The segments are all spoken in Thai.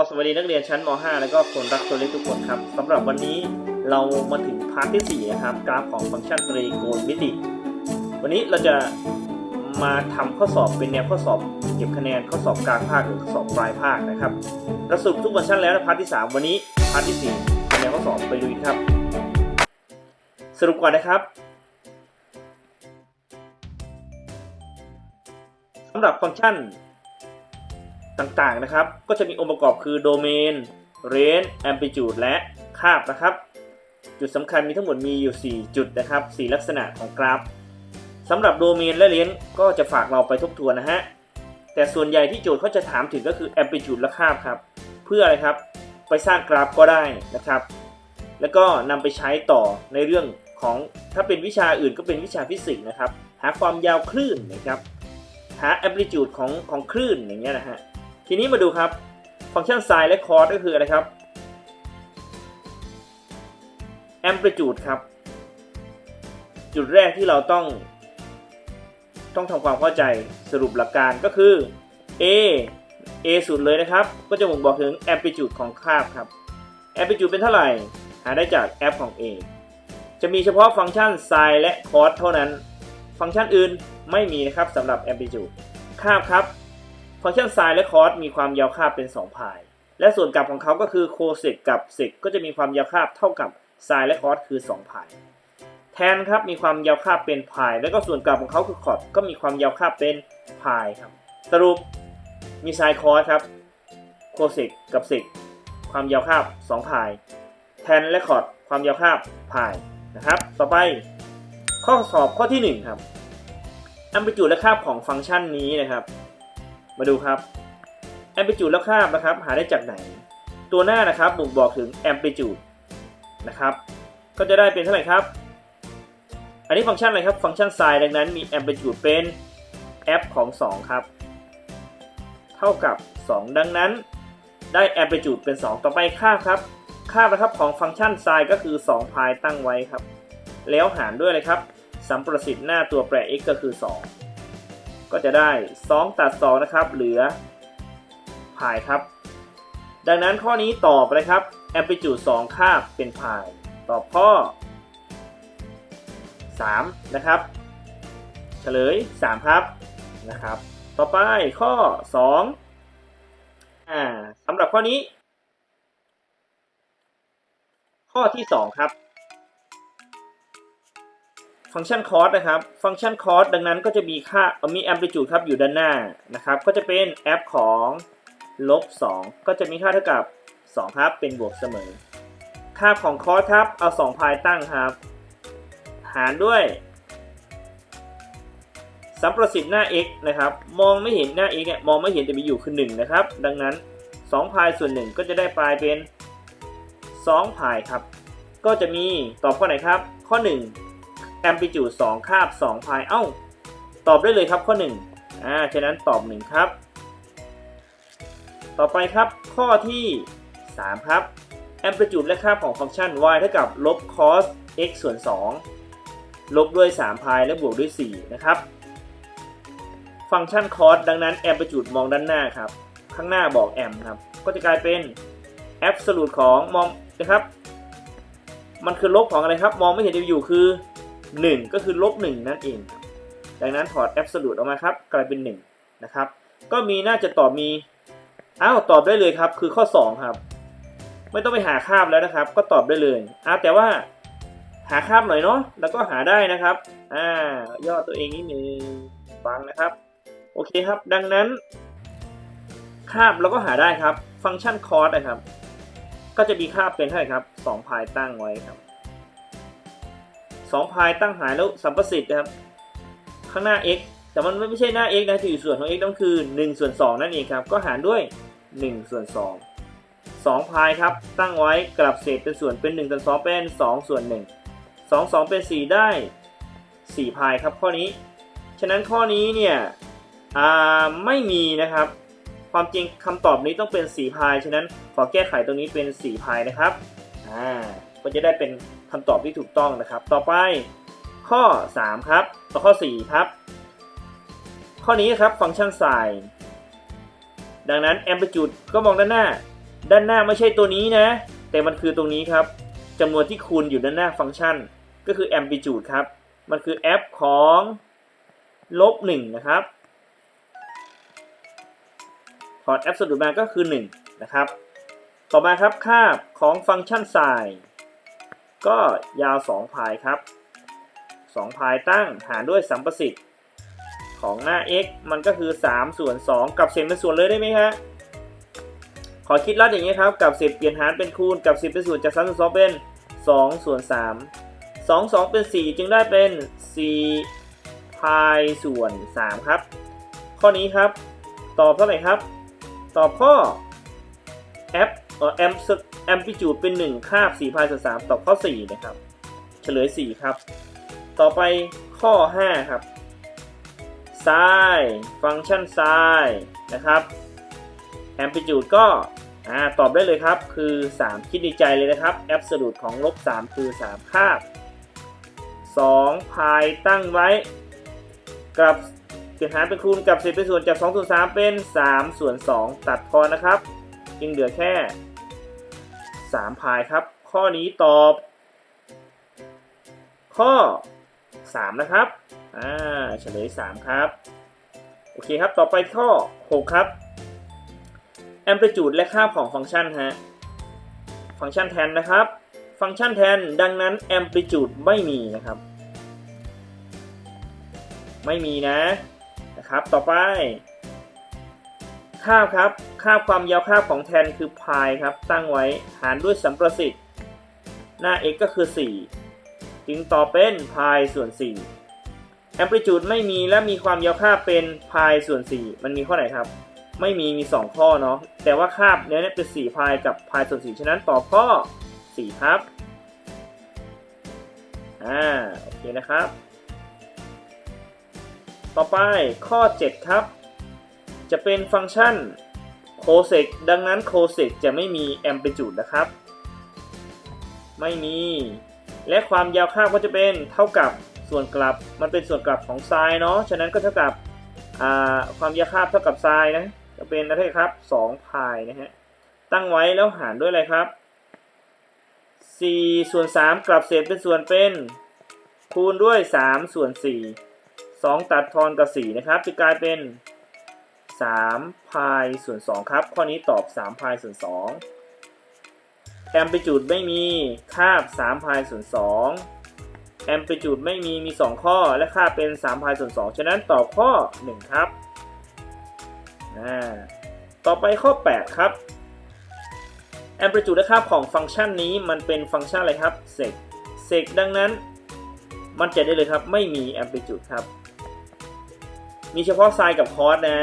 ก็สวัสดีนักเรียนชั้นม .5 แล้วก็คนรักตัวเลขทุกคนครับสำหรับวันนี้เรามาถึงพาร์ทที่4นะครับกราฟของฟังก์ชันตรีโกณมิติ วันนี้เราจะมาทำข้อสอบเป็นแนวข้อสอบเก็บคะแนนข้อสอบกลางภาคหรือข้อสอบปลายภาคนะครับเราสรุปทุกฟังก์ชันแล้วในพาร์ทที่ 3 วันนี้พาร์ทที่4เป็นแนวข้อสอบไปลุยครับ สรุปก่อนนะครับสำหรับฟังก์ชัน ต่างๆนะครับ ก็จะมีองค์ประกอบคือโดเมน range amplitude และคาบนะครับ จุดสำคัญมีทั้งหมดมีอยู่ 4 จุดนะครับ 4 ลักษณะของกราฟสำหรับโดเมนและ range ก็จะฝากเราไปทบทวนนะฮะ แต่ส่วนใหญ่ที่โจทย์เขาจะถามถึงก็คือ amplitude และคาบครับ เพื่ออะไรครับ ไปสร้างกราฟก็ได้นะครับ แล้วก็นำไปใช้ต่อในเรื่องของถ้าเป็นวิชาอื่นก็เป็นวิชาฟิสิกส์นะครับ หาความยาวคลื่นนะครับ หา amplitude ของของคลื่นอย่างเงี้ยนะฮะ ทีนี้มาดูครับ ฟังก์ชัน sin และ cos ก็คืออะไรครับ amplitude ครับ จุดแรกที่เราต้อง ต้องทำความเข้าใจสรุปหลักการก็คือ a a สุดเลยนะครับ ก็จะบ่งบอกถึง amplitude ของคาบครับ amplitude เป็นเท่าไหร่ หาได้จาก f ของ a จะมีเฉพาะฟังก์ชัน sin และ cos เท่านั้น ฟังก์ชันอื่นไม่มีนะครับสำหรับ amplitude คาบครับ ฟังก์ชัน sin และ cos มีความยาวคาบเป็น2พาย และส่วนกลับของเขาก็คือ cosec กับ sec ก็จะมีความยาวคาบเท่ากับ sin และ cos คือ2พาย แทนครับมีความยาวคาบเป็นพาย แล้วก็ส่วนกลับของเขาคือ cot ก็มีความยาวคาบเป็นพายครับ สรุปมี sin cos ครับ cosec กับ sec ความยาวคาบ2พาย แทนและ cot ความยาวคาบพายนะครับ ต่อไปข้อสอบข้อที่1ครับอัมพลิจูดและคาบของฟังก์ชันนี้นะครับ มาดูครับ amplitude และคาบนะครับ หาได้จากไหน ตัวหน้านะครับบ่งบอกถึง amplitude นะครับ ก็จะได้เป็นเท่าไหร่ครับ อันนี้ฟังก์ชันอะไรครับ ฟังก์ชัน sin ดังนั้นมี amplitude เป็น f ของ 2 ครับ เท่ากับ 2 ดังนั้น ได้ amplitude เป็น 2 ต่อไปค่าครับ ค่านะครับของฟังก์ชัน sin ก็คือ2พายตั้งไว้ครับ แล้วหารด้วยเลยครับสัมประสิทธิ์หน้าตัวแปร x ก็คือ 2 ก็จะได้ 2 ตัด 2 นะครับ เหลือพายครับ ดังนั้นข้อนี้ตอบเลยครับ amplitude 2คาบเป็นพาย ตอบข้อ 3 นะครับเฉลย 3 ครับนะครับ ต่อไปข้อ 2 อ่าสำหรับข้อนี้ ข้อที่ 2 ครับ ฟังก์ชัน cos นะครับ ฟังก์ชัน cos ดังนั้นก็จะมีค่าเอ่อมี amplitude ครับอยู่ด้านหน้านะครับ ก็จะเป็น f ของลบ2ก็จะมีค่าเท่ากับ 2 ครับ เป็นบวกเสมอ ค่าของ cos ครับ เอา 2 พายตั้งครับ หารด้วยสัมประสิทธิ์หน้า x นะครับ มองไม่เห็นหน้า x เนี่ย มองไม่เห็นแต่มีอยู่คือ1นะครับ ดังนั้น 2 พายส่วน 1 ก็จะได้ปลายเป็น 2 พายครับ ก็จะมีตอบข้อไหนครับ ข้อ 1 amplitude 2คาบ2พายเอ้า ตอบได้เลยครับข้อ1อ่าฉะนั้นตอบ 1 ครับ ต่อไปครับข้อที่ 3 ครับ amplitude และค่าของฟังก์ชัน y เท่ากับลบ cos x ส่วน 2 ลบด้วย3พายและบวกด้วย 4 นะครับ ฟังก์ชัน cos ดังนั้น amplitude มองด้านหน้าครับ ข้างหน้าบอก am ครับ ก็จะกลายเป็น absolute ของมองนะครับ มันคือลบของอะไรครับ มองไม่เห็นจะอยู่คือ 1 ก็คือลบ1นั่นเองครับดังนั้นถอด absolute ออกมาครับกลายเป็น 1 นะครับ ก็มีน่าจะตอบมีอ้าวตอบได้เลยครับ คือข้อ 2 ครับ ไม่ต้องไปหาคาบแล้วนะครับ ก็ตอบได้เลยอ้าวแต่ว่าหาคาบหน่อยเนาะแล้วก็หาได้นะครับอ่าย่อตัวเองนิดนึงฟังนะครับ โอเคครับ ดังนั้น คาบเราก็หาได้ครับ ฟังก์ชันคอร์สนะครับ ก็จะมีค่าเป็นเท่าไหร่ครับ2พายตั้งไว้ครับ 2พายตั้งหารแล้วสัมประสิทธิ์นะครับ ข้างหน้า x แต่มันไม่ใช่หน้า x นะที่อยู่ส่วนของ x ต้องคือ1ส่วน2นั่นเองครับ ก็หารด้วย1ส่วน2 2พายครับ ตั้งไว้กลับเศษเป็นส่วนเป็น1ส่วน2เป็น 2 ส่วน 1 2 2 เป็น 4 ได้ 4พายครับข้อนี้ ฉะนั้นข้อนี้เนี่ยไม่มีนะครับ ความจริงคำตอบนี้ต้องเป็น4พาย ฉะนั้นขอแก้ไขตรงนี้เป็น4พายนะครับ อ่า ก็จะได้เป็น คำตอบที่ถูกต้องนะครับ ต่อไปข้อ 3 ครับ ต่อข้อ 4 ครับ ข้อนี้ครับฟังก์ชัน sin ดังนั้น amplitude ก็มองด้านหน้า ด้านหน้าไม่ใช่ตัวนี้นะ แต่มันคือตรงนี้ครับจำนวนที่คูณอยู่ด้านหน้าฟังก์ชัน ก็คือ amplitude ครับ มันคือ f ของลบ1นะครับถอด absolute มาก็คือ 1 นะครับ ต่อมาครับค่าของฟังก์ชัน sin ก็ยาว 2 พายครับ 2 พายตั้งหารด้วยสัมประสิทธิ์ของหน้า x มันก็คือ 3 ส่วน 2 กับเศษเป็นส่วนเลยได้ไหมฮะขอคิดลัดอย่างนี้ครับ กับเศษเปลี่ยนหารเป็นคูณ กับ 10 เป็นส่วนจาก3ส่วน2เป็น 2 ส่วน 3 2 2 เป็น 4 จึงได้เป็น4พายส่วน 3 ครับ ข้อนี้ครับ ตอบเท่าไหร่ครับ ตอบข้อ f เอ่อ amp amplitude เป็น 1 คาบ4พายส่วน3ตอบข้อ 4 นะครับ เฉลย 4 ครับ ต่อไปข้อ 5 ครับ sin ฟังก์ชัน sin นะครับ amplitude ก็ตอบได้เลยครับ คือ 3 คิดในใจเลยนะครับ absolute ของลบ 3 คือ 3 คาบ 2 พายตั้งไว้กับเปลี่ยนหารเป็นคูณกับ10เป็นส่วนจาก2ส่วน3เป็น 3 ส่วน 2 ตัดพอนะครับ จึงเหลือแค่ 3พายครับ ข้อนี้ตอบ ข้อ 3 นะครับอ่าเฉลย 3 ครับ โอเคครับ ต่อไปข้อ 6 ครับ amplitude และค่าของฟังก์ชันฮะฟังก์ชันแทนนะครับ ฟังก์ชันแทนดังนั้น amplitude ไม่มีนะครับ ไม่มีนะนะครับ ต่อไป ค่าบครับ ค่าบความยาวค่าบของแทนคือ pi ครับ ตั้งไว้หารด้วยสัมประสิทธิ์ หน้า x ก็คือ 4 จึงต่อเป็น pi ส่วน4 amplitude ไม่มีและมีความยาวค่าบเป็น pi ส่วน 4 มันมีข้อไหนครับ ไม่มีมี 2 ข้อเนาะ แต่ว่าคาบเนี้ยเป็น 4 พายกับพายส่วน 4 ฉะนั้นตอบข้อ 4 ครับ อ่า โอเคนะครับ ต่อไปข้อ 7 ครับ จะเป็นฟังก์ชัน cosec ดังนั้น cosec จะไม่มี amplitude นะครับ ไม่มี และความยาวคาก็จะเป็นเท่ากับส่วนกลับ มันเป็นส่วนกลับของไซน์เนาะ ฉะนั้นก็เท่ากับความยาวคาเท่ากับไซน์นะ จะเป็นอะไรครับ2พายนะฮะ ตั้งไว้แล้วหารด้วยอะไรครับ4ส่วน3กลับเศษเป็นส่วนเป็นคูณด้วย3ส่วน4 2 ตัดทอนกับ 4 นะครับจะกลายเป็น 3พายส่วน2ครับ ข้อนี้ตอบ3พายส่วน2แอมพลิจูดไม่มีคาบ3พายส่วน2แอมพลิจูดไม่มีมี 2 ข้อและค่าเป็น3พายส่วน2ฉะนั้นตอบข้อ 1 ครับต่อไปข้อ 8 ครับ amplitude และค่าของฟังก์ชันนี้มันเป็นฟังก์ชันอะไรครับ sec sec ดังนั้นมันจะได้เลยครับไม่มี amplitude ครับมีเฉพาะ sin กับ cos นะ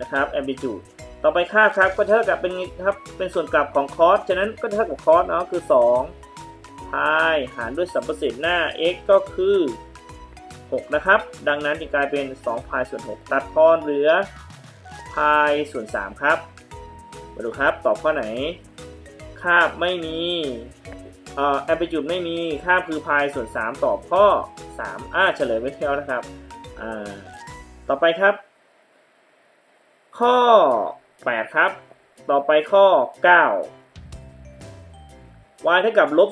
นะครับ amplitude ต่อไปค่าครับก็เท่ากับเป็นครับเป็นส่วนกลับของ cos ฉะนั้นก็เท่ากับ cos เนาะคือ2 pi หารด้วยสัมประสิทธิ์หน้า x ก็คือ 6 นะครับ ดังนั้นจะกลายเป็น2 pi ส่วน 6 ตัดทอนเหลือพายส่วน 3 ครับ มาดูครับตอบข้อไหน คาบไม่มีเอ่อแอมพลิจูดไม่มีค่าคือพายส่วน 3 ตอบข้อ 3 อ่าเฉลยไม่เที่ยวนะครับ อ่า ต่อไปครับ ข้อ 8 ครับ ต่อไปข้อ 9 y เท่ากับลบ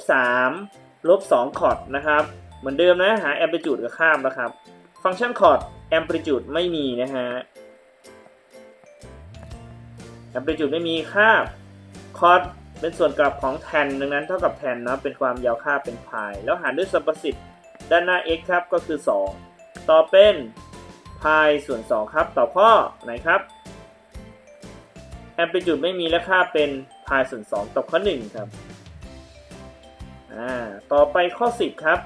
3ลบ2คอร์ดนะครับ เหมือนเดิมนะหาแอมพลิจูดกับคาบนะครับ ฟังก์ชันคอร์ดแอมพลิจูดไม่มีนะฮะแอมพลิจูดไม่มีค่าคอสเป็นส่วนกลับของแทนดังนั้นเท่ากับแทนนะเป็นความยาวค่าเป็นพาย แล้วหารด้วยสัมประสิทธิ์ด้านหน้า x ครับก็คือ 2 ต่อเป็นพายส่วน 2 ครับ ต่อข้อไหนครับ มพลิจูดไม่มีและค่าเป็นพายส่วน2ตอบข้อ1ครับอ่าต่อไปข้อ 10 ครับ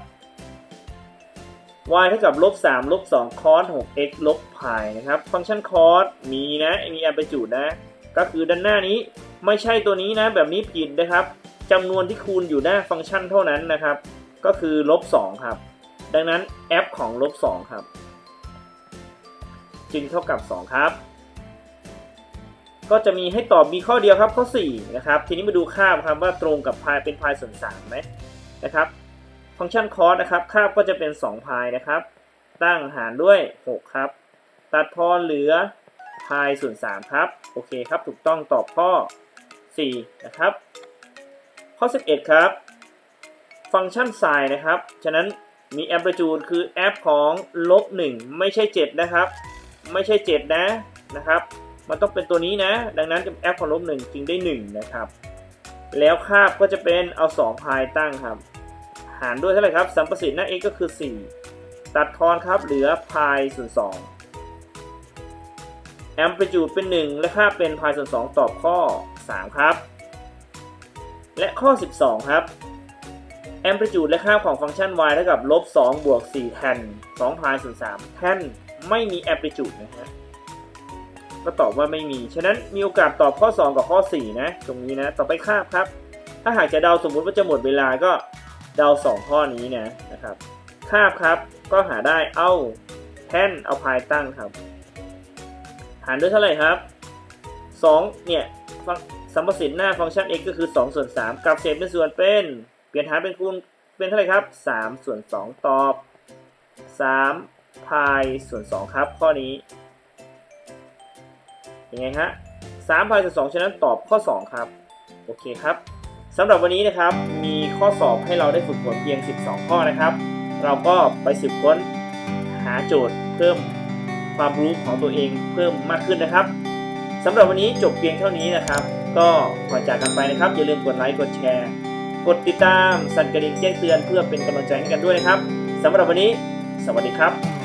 y เท่ากับลบ3ลบ2 cos 6 x ลบพายนะครับฟังก์ชัน cos มีนะมีแอมพลิจูดนะ ก็คือด้านหน้านี้ไม่ใช่ตัวนี้นะ แบบนี้ผิดนะครับจำนวนที่คูณอยู่หน้าฟังก์ชันเท่านั้นนะครับ ก็คือลบ2ครับ ดังนั้น f ของลบ2ครับ จึงเท่ากับ 2 ครับ ก็จะมีให้ตอบมีข้อเดียวครับข้อ4นะครับทีนี้มาดูค่าบครับว่าตรงกับพายเป็นพายส่วน3ไหมนะครับฟังก์ชัน cos นะครับค่าบก็จะเป็น2พายนะครับ ตั้งหารด้วย6ครับ ตัดทอนเหลือพายส่วน3ครับโอเคครับถูกต้องตอบข้อ 4 นะครับ ข้อ 11 ครับ ฟังก์ชัน sin นะครับ ฉะนั้นมี amplitude คือแอปของลบ1ไม่ใช่ 7 นะครับ ไม่ใช่ 7 นะนะครับ มันต้องเป็นตัวนี้นะ ดังนั้นแอปของลบ1จึงได้1นะครับ แล้วคาบก็จะเป็นเอา 2 พายตั้งครับ หารด้วยเท่าไหร่ครับสัมประสิทธิ์หน้า x ก็คือ 4 ตัดทอนครับเหลือพายส่วน2แอมพลิจูดเป็น 1 และค่าเป็นพายส่วน2ตอบข้อ 3 ครับ และข้อ 12 ครับแอมพลิจูดและค่าของฟังก์ชัน y เท่ากับลบ2บวก4แทน2พายส่วน3แทนไม่มีแอมพลิจูดนะฮะ ก็ตอบว่าไม่มี ฉะนั้นมีโอกาสตอบข้อ 2 กับข้อ 4 นะ ตรงนี้นะ ต่อไปคาบครับ ถ้าหากจะเดาสมมุติว่าจะหมดเวลาก็เดา 2 ข้อนี้นะนะครับ คาบครับก็หาได้เอาแท่นเอาพายตั้งครับ หารด้วยเท่าไหร่ครับ2เนี่ยสัมประสิทธิ์หน้าฟังก์ชัน x ก็คือ 2 ส่วน 3 กับเศษเป็นส่วนเป็น เปลี่ยนหารเป็นคูณเป็นเท่าไหร่ครับ 3 ส่วน 2 ตอบ3พายส่วน 2 ครับ ข้อนี้ ยังไงฮะ3พายส่วน2ฉะนั้นตอบข้อ 2 ครับ โอเคครับสำหรับวันนี้นะครับมีข้อสอบให้เราได้ฝึกฝนเพียง 12 ข้อนะครับ เราก็ไปสืบค้นหาโจทย์เพิ่มความรู้ของตัวเองเพิ่มมากขึ้นนะครับสำหรับวันนี้จบเพียงเท่านี้นะครับ ก็ก่อจากกันไปนะครับ อย่าลืมกดไลค์กดแชร์ กดติดตามสั่นกระดิ่งแจ้งเตือนเพื่อเป็นกำลังใจให้กันด้วยนะครับสำหรับวันนี้ สวัสดีครับ